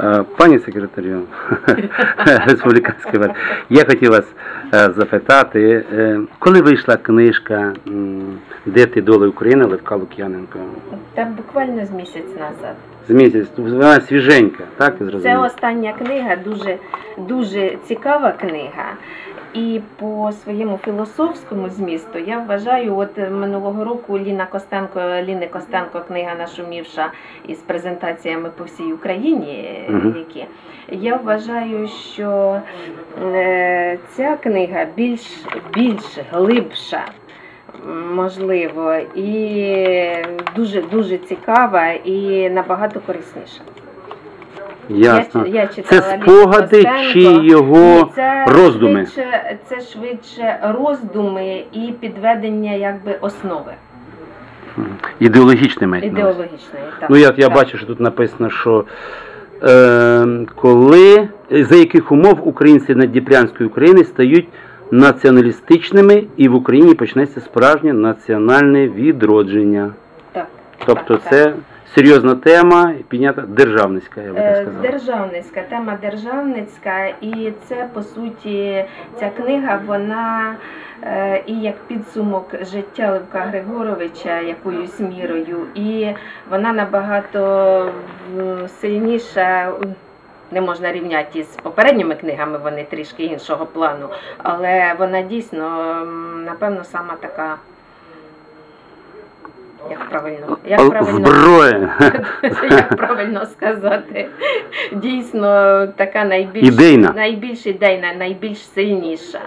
Е, Пані секретарю Республіканської я хотів вас е, запитати, е, коли вийшла книжка Де ти доли України Левка Лук'яненко? Там буквально з місяць назад. З місяць, вона свіженька, так я Це остання книга, дуже, дуже цікава книга. І по своєму філософському змісту я вважаю, от минулого року Ліна Костенко, Ліни Костенко книга нашумівша із презентаціями по всій Україні, Мгм. які я вважаю, що е, ця книга більш, більш глибша. Можливо, і дуже дуже цікава і набагато корисніша. Ясно. Я, я Це читала спогади Костенко. чи його це роздуми? Швидше, це швидше роздуми і підведення якби основи увазі? ідеологічної. Так, Ну, я, я так. бачу, що тут написано, що е, коли, за яких умов українці Наддніпрянської України стають націоналістичними і в Україні почнеться справжнє національне відродження. Так, Тобто так, це серйозна тема, піднята державницька, я би так Е, сказав. Державницька тема державницька, і це по суті ця книга, вона е, і як підсумок життя Левка Григоровича якоюсь мірою, і вона набагато сильніша. Не можна рівняти з попередніми книгами, вони трішки іншого плану, але вона дійсно, напевно, сама така. Як правильно, як правильно Зброя. як правильно сказати, дійсно така найбільш Ідейна. найбільш ідейна, найбільш сильніша.